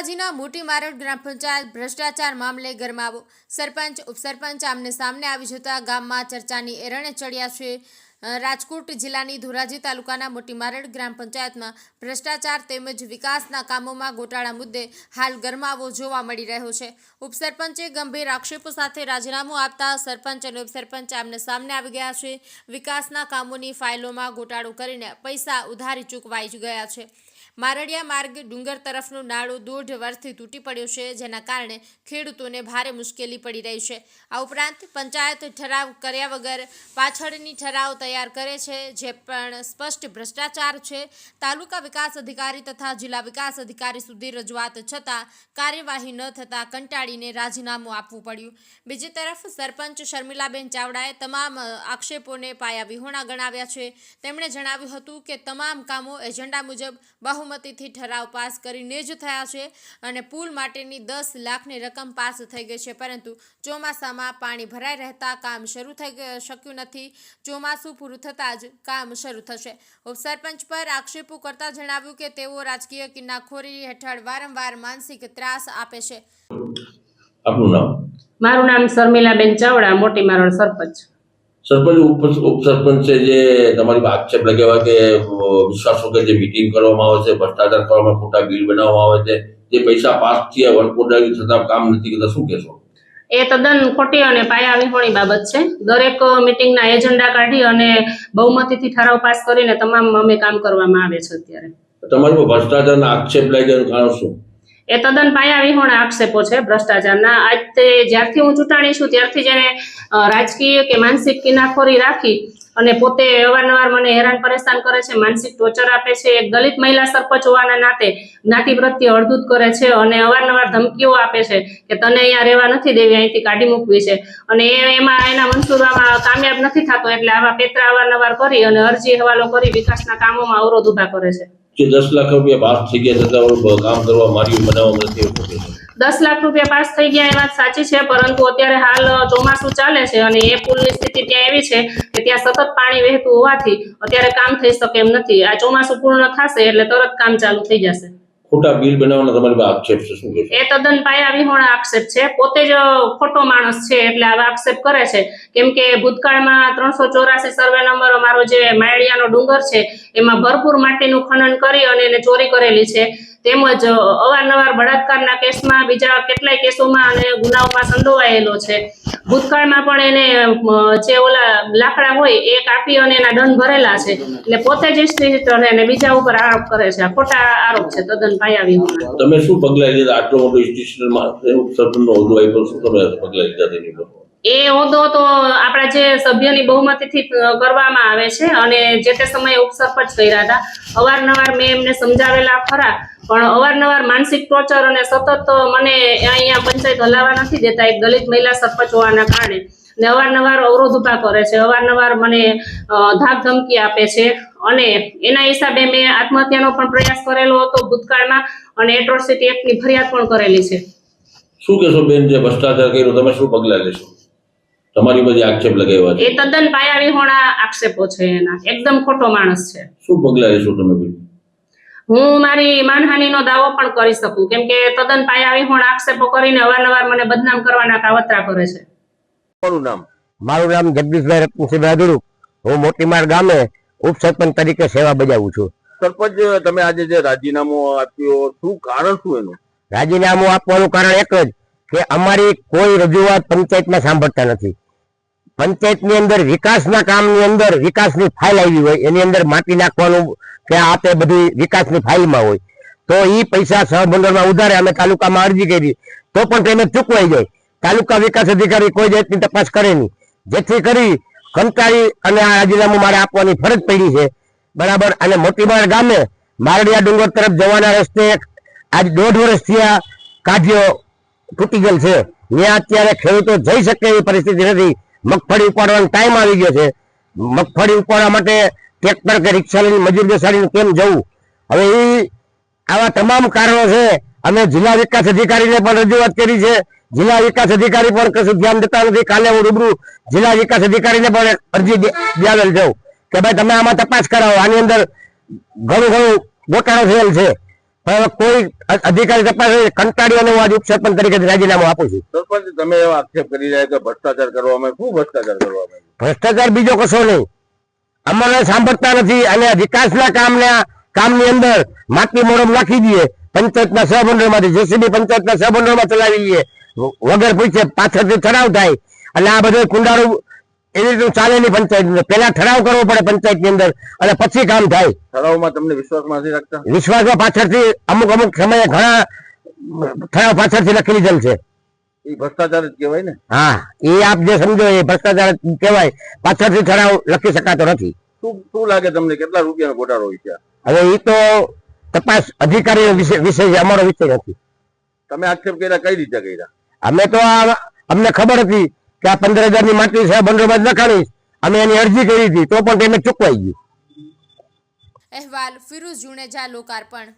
ધોરાજીના મોટી મારડ ગ્રામ પંચાયત ભ્રષ્ટાચાર મામલે ગરમાવો. સરપંચ, ઉપસરપંચ આમને સામને આવી જતા ગામમાં ચર્ચાની એરણે ચડ્યા છે. રાજકોટ જિલ્લાની ધોરાજી તાલુકાના મોટી મારડ ગ્રામ પંચાયતમાં ભ્રષ્ટાચાર તેમજ વિકાસના કામોમાં ગોટાળા મુદ્દે હાલ ગરમાવો જોવા મળી રહ્યો છે. ઉપસરપંચે ગંભીર આક્ષેપો સાથે રાજીનામું આપતા સરપંચ અને ઉપસરપંચ આમને સામને આવી ગયા છે. વિકાસના કામોની ફાઇલોમાં ગોટાળો કરીને પૈસા ઉધારી ચૂકવાઈ ગયા છે. મારડિયા માર્ગ ડુંગર તરફનું નાળું દોઢ વર્ષથી તૂટી પડ્યું છે, જેના કારણે ખેડૂતોને ભારે મુશ્કેલી પડી રહી છે. આ ઉપરાંત પંચાયત ઠરાવ કર્યા વગર પાછળની ઠરાવ તૈયાર કરે છે, જે પણ સ્પષ્ટ ભ્રષ્ટાચાર છે. તાલુકા વિકાસ અધિકારી તથા જિલ્લા વિકાસ અધિકારી સુધી રજૂઆત છતાં કાર્યવાહી ન થતાં કંટાળીને રાજીનામું આપવું પડ્યું. બીજી તરફ સરપંચ શર્મિલાબેન ચાવડાએ તમામ આક્ષેપોને પાયા વિહોણા ગણાવ્યા છે. તેમણે જણાવ્યું હતું કે તમામ કામો એજન્ડા મુજબ બહુમતીથી ઠરાવ પાસ કરીને જ થયા છે અને પુલ માટેની દસ લાખની રકમ પાસ થઈ ગઈ છે. પરંતુ ચોમાસામાં પાણી ભરાઈ રહેતા કામ શરૂ થઈ શક્યું નથી. ચોમાસું પૂરું થતાં જ કામ શરૂ થશે. ઉપસરપંચ પર આક્ષેપો કરતા જણાવ્યું કે તેઓ રાજકીય કિન્નાખોરી હેઠળ વારંવાર માનસિક ત્રાસ આપે છે. આપનું નામ? મારું નામ શર્મિલાબેન ચાવડા મોટી મારણ સરપંચ. સરપંચ ઉપ ઉપસરપંચ છે જે તમારી આક્ષેપ લગાવ્યા કે વિશ્વાસ વગર જે મિટિંગ કરવામાં આવે છે ભ્રષ્ટાચાર કરવામાં ખોટા બિલ બનાવવામાં આવે છે જે પૈસા પાસ થયા વરપોડાની છતાં કામ નથી કરતા શું કહેશો? એ તદ્દન ખોટી અને પાયા વિહોણી બાબત છે. દરેક મિટિંગના એજન્ડા કાઢી અને બહુમતીથી ઠરાવ પાસ કરીને તમામ અમે કામ કરવામાં આવે છે અત્યારે. તમારું ભ્રષ્ટાચારના આક્ષેપ લાગ્યાનું કારણ શું? એ તદ્દન પાયા વિહોણા આક્ષેપો છે, ભ્રષ્ટાચારના. આજ જ્યારથી હું ચૂંટાણી છું, ત્યારથી જ એને રાજકીય કે માનસિક કિનાખોરી રાખી અને પોતે અવારનવાર મને હેરાન પરેશાન કરે છે, માનસિક ટોર્ચર આપે છે. એક દલિત મહિલા સરપંચ હોવાના નાતે જ્ઞાતિ પ્રત્યે અડધૂત કરે છે અને અવારનવાર ધમકીઓ આપે છે કે તને અહીંયા રહેવા નથી દેવી, અહીંથી કાઢી મૂકવી છે. અને એમાં એના મનસૂરમાં કામયાબ નથી થતો, એટલે આવા પેતરા અવારનવાર કરી અને અરજી હવાલો કરી વિકાસના કામોમાં અવરોધ ઊભા કરે છે. જે દસ લાખ રૂપિયા પાસ થઈ ગયા છતાં કામ કરવા માર્યું બનાવવા નથી દસ લાખ રૂપિયા પાસ થઈ ગયા એ વાત સાચી છે, પરંતુ અત્યારે હાલ ચોમાસું ચાલે છે અને એ પુલની સ્થિતિ ત્યાં એવી છે કે ત્યાં સતત પાણી વહેતું હોવાથી અત્યારે કામ થઈ શકે એમ નથી. આ ચોમાસું પૂર્ણ થશે એટલે તરત કામ ચાલુ થઈ જશે. ખોટા બિલ બનાવવાના તમારી આક્ષેપ છે, શું એ તદ્દન પાયા વિહોણા આક્ષેપ છે. પોતે જ ખોટો માણસ છે એટલે આવા આક્ષેપ કરે છે. કેમ કે ભૂતકાળમાં ત્રણસો ચોરાસી સર્વે નંબર અમારો જે માળિયાનો ડુંગર છે, એમાં ભરપૂર માટીનું ખનન કરી અને એને ચોરી કરેલી છે. તેમજ અવારનવાર બળાત્કારના કેસમાં બીજા કેટલાય કેસોમાં અને ગુનાઓમાં સંડોવાયેલો છે. ભૂતકાળમાં પણ એને જે ઓલા લાકડા હોય એ કાપી અને એના દંડ ભરેલા છે. એટલે પોતે જ સ્ત્રી અને બીજા ઉપર આરોપ કરે છે. ખોટા આરોપ છે. તદ્દન પાયા વિહોણા તમે શું પગલાં લીધા? આટલો મોટો ઇન્સ્ટિટ્યુશનમાં સરપંચનો હોદ્દો આપ્યો શું તમે પગલાં લીધા તેની પર એ હોદ્દો તો આપણા જે સભ્યની બહુમતીથી કરવામાં આવે છે અને જે તે સમયે ઉપસરપંચ કર્યા હતા. અવારનવાર મેં એમને સમજાવેલા ખરા, પણ અવારનવાર માનસિક ટોર્ચર અને સતત મને અહીંયા પંચાયત હલાવવા નથી દેતા, એક દલિત મહિલા સરપંચ હોવાના કારણે. ને અવારનવાર અવરોધ ઊભા કરે છે, અવારનવાર મને ધાક ધમકી આપે છે. અને એના હિસાબે મેં આત્મહત્યાનો પણ પ્રયાસ કરેલો હતો ભૂતકાળમાં અને એટ્રોસિટી એક્ટની ફરિયાદ પણ કરેલી છે. શું કહેશો બેન, જે ભ્રષ્ટાચાર કર્યો, તમે શું પગલાં લેશો? તમારી બધી આક્ષેપ લગાવ્યા છે. એ તદ્દન પાયા વિહોણા આક્ષેપો છે એના. એકદમ ખોટો માણસ છે. શું પગલા લેશો તમે હું મારી માનહાનિનો દાવો પણ કરી શકું કેમ કે તદ્દન પાયા વિહોણા આક્ષેપો કરીને અવારનવાર મને બદનામ કરવાના કાવતરા કરે છે. મારું નામ મારું નામ જગદીશભાઈ રત્નસિંહ બહાદુર હું મોટીમાર ગામે ઉપસરપંચ તરીકે સેવા બજાવું છું. સરપંચ તમે આજે જે રાજીનામું આપ્યું શું કારણ શું એનું? રાજીનામું આપવાનું કારણ એક જ કે અમારી કોઈ રજૂઆત પંચાયતમાં સાંભળતા નથી. પંચાયતની અંદર વિકાસના કામની અંદર વિકાસની ફાઇલ આવી હોય, એની અંદર માટી નાખવાનું કે આ તે બધી વિકાસની ફાઇલમાં હોય. તો એ પૈસા સહભંડોળમાં ઉધારે અમે તાલુકામાં અરજી કરી, તો પણ પેમેન્ટ ચૂકવાઈ જાય. તાલુકા વિકાસ અધિકારી કોઈ જાતની તપાસ કરે નહીં. જેથી કરી કંટાળી અને આ રાજીનામું મારે આપવાની ફરજ પડી છે. બરાબર? અને મોટીબાર ગામે મારડિયા ડુંગર તરફ જવાના રસ્તે આજ દોઢ વર્ષથી આ કાઢ્યો તૂટી ગયેલ છે. ત્યાં અત્યારે ખેડૂતો જઈ શકે એવી પરિસ્થિતિ નથી. મગફળી ઉપાડવાનો ટાઈમ આવી ગયો છે. મગફળી ઉપાડવા માટે ટ્રેક્ટર કે રિક્ષા લઈને મજૂર બેસાડીને કેમ જવું? હવે એ આવા તમામ કારણો છે. અમે જિલ્લા વિકાસ અધિકારીને પણ રજૂઆત કરી છે. જિલ્લા વિકાસ અધિકારી પણ કશું ધ્યાન દેતા નથી. કાલે હું રૂબરૂ જિલ્લા વિકાસ અધિકારીને પણ અરજી દેવાવેલ છું. કે ભાઈ તમે આમાં તપાસ કરાવો. આની અંદર ઘણું ઘણું ગોટાળો થયેલ છે. પણ કોઈ અધિકારી તપાસ કંટાળી અને હું આજે ઉપસરપંચ તરીકે રાજીનામું આપું છું. સરપંચ તમે એવો આક્ષેપ કરી રહ્યા કે ભ્રષ્ટાચાર કરવામાં શું ભ્રષ્ટાચાર કરવામાં ભ્રષ્ટાચાર બીજો કશો નહીં. અમને સાંભળતા નથી અને વિકાસના કામના કામની અંદર માટી મોરમ નાખી દઈએ પંચાયતના સહમંડળમાંથી જેસીબી પંચાયતના સહમંડળમાં ચલાવી લઈએ વગર પૂછે પાછળથી ઠરાવ થાય. અને આ બધો કુંડાળું એવી રીતે ચાલે નહીં પંચાયત પેલા ઠરાવ કરવો પડે પંચાયતની અંદર અને પછી કામ થાય. ઠરાવમાં તમને વિશ્વાસમાં નથી રાખતા? વિશ્વાસમાં પાછળથી અમુક અમુક સમયે ઘણા ઠરાવ પાછળથી લખી લીધેલ છે. એ ભ્રષ્ટાચાર જ કહેવાય ને? હા એ આપ જે સમજો એ ભ્રષ્ટાચાર કહેવાય. પાછળથી ઠરાવ લખી શકાતો નથી. શું શું લાગે તમને? કેટલા રૂપિયાનો હોય છે હવે એ તો તપાસ અધિકારીનો વિષય છે અમારો વિષય નથી. તમે આક્ષેપ કર્યા કઈ રીતે કર્યા? અમે તો અમને ખબર હતી કે આ પંદર હજારની માટલી છે બંદોબસ્ત લખાણી અમે એની અરજી કરી હતી, તો પણ પેમેન્ટ ચૂકવાઈ ગયું. અહેવાલ ફિરોઝ જુનેજા લોકાર્પણ.